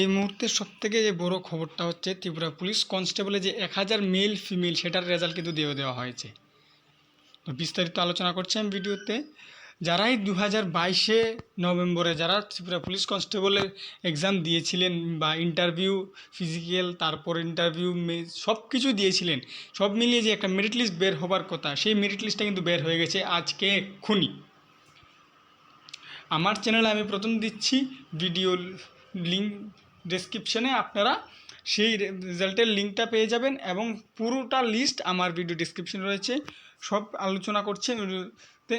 এই মুহূর্তে সবথেকে যে বড় খবরটা হচ্ছে ত্রিপুরা পুলিশ কনস্টেবলে যে এক হাজার মেল ফিমেল সেটার রেজাল্ট কিন্তু দিয়ে দেওয়া হয়েছে। তো বিস্তারিত আলোচনা করছি আমি ভিডিওতে। যারাই দু হাজার বাইশে নভেম্বরে যারা ত্রিপুরা পুলিশ কনস্টেবলের এক্সাম দিয়েছিলেন বা ইন্টারভিউ ফিজিক্যাল তারপর ইন্টারভিউ সব কিছু দিয়েছিলেন, সব মিলিয়ে যে একটা মেরিট লিস্ট বের হবার কথা, সেই মেরিট লিস্টটা কিন্তু বের হয়ে গেছে আজকে এক্ষুনি। আমার চ্যানেলে আমি প্রথম দিচ্ছি ভিডিও লিঙ্ক ডেসক্রিপশনে আপনারা সেই রেজাল্টের লিঙ্কটা পেয়ে যাবেন এবং পুরোটা লিস্ট আমার ভিডিও ডিসক্রিপশনে রয়েছে। সব আলোচনা করছে ভিডিওতে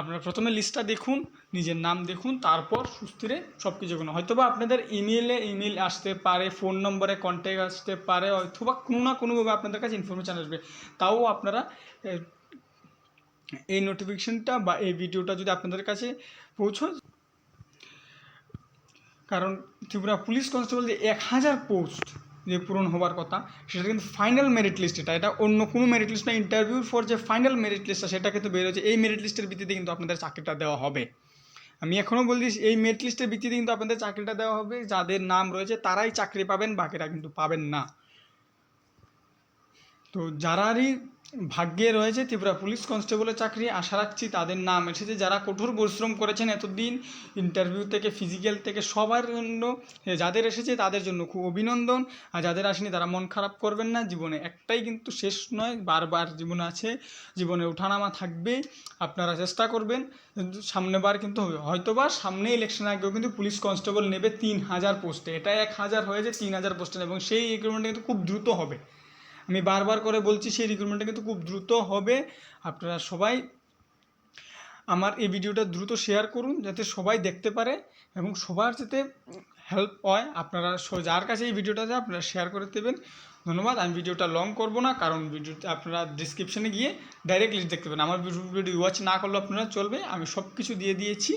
আপনারা প্রথমে লিস্টটা দেখুন, নিজের নাম দেখুন, তারপর সুস্থিরে সব কিছু কোনো হয়তো বা আপনাদের ইমেলে ইমেল আসতে পারে ফোন নম্বরে কন্ট্যাক্ট আসতে পারে অথবা কোনো না কোনোভাবে আপনাদের কাছে ইনফরমেশান আসবে। তাও আপনারা এই নোটিফিকেশনটা বা এই ভিডিওটা যদি আপনাদের কাছে পৌঁছয় কারণ ত্রিপুরা পুলিশ কনস্টেবল যে এক হাজার পোস্ট যে পূরণ হবার কথা, সেটা কিন্তু ফাইনাল মেরিট লিস্ট এটা এটা অন্য কোনো মেরিট লিস্ট না ইন্টারভিউ ফর যে ফাইনাল মেরিট লিস্টটা সেটা কিন্তু বেরোচ্ছে। এই মেরিট লিস্টের ভিত্তিতে কিন্তু আপনাদের চাকরিটা দেওয়া হবে। আমি এখনও বলছি এই মেরিট লিস্টের ভিত্তিতে কিন্তু আপনাদের চাকরিটা দেওয়া হবে। যাদের নাম রয়েছে, তারাই চাকরি পাবেন, বাকিরা কিন্তু পাবেন না। তো যারারই ভাগ্যে রয়েছে ত্রিপুরা পুলিশ কনস্টেবলের চাকরি। আশা রাখছি তাদের নাম এসেছে। যারা কঠোর পরিশ্রম করেছেন এতদিন ইন্টারভিউ থেকে ফিজিক্যাল থেকে, সবার জন্য যাদের এসেছে তাদের জন্য খুব অভিনন্দন। আর যাদের আসেনি তারা মন খারাপ করবেন না। জীবনে একটাই কিন্তু শেষ নয়, বারবার জীবনে আছে, জীবনে ওঠানামা থাকবে। আপনারা চেষ্টা করবেন, সামনেবার কিন্তু হবে। হয়তোবা সামনে ইলেকশন আগেও কিন্তু পুলিশ কনস্টেবল নেবে তিন হাজার পোস্টে এটা এক হাজার হয়েছে, তিন হাজার পোস্টে এবং সেই রিক্রুটমেন্টটা কিন্তু খুব দ্রুত হবে। আমি বারবার করে বলছি, সেই রিক্রুটমেন্টটা কিন্তু খুব দ্রুত হবে। আপনারা সবাই আমার এই ভিডিওটা দ্রুত শেয়ার করুন, যাতে সবাই দেখতে পারে এবং সবার যাতে হেল্প হয়। আপনারা যার কাছে এই ভিডিওটা যায় আপনারা শেয়ার করে দেবেন। ধন্যবাদ। আমি ভিডিওটা লং করব না, কারণ ভিডিওতে আপনারা ডিসক্রিপশনে গিয়ে ডাইরেক্ট লিস্ট দেখতে পাবেন। আমার ভিডিও ওয়াচ না করলেও আপনারা চলবে। আমি সব কিছু দিয়ে দিয়েছি।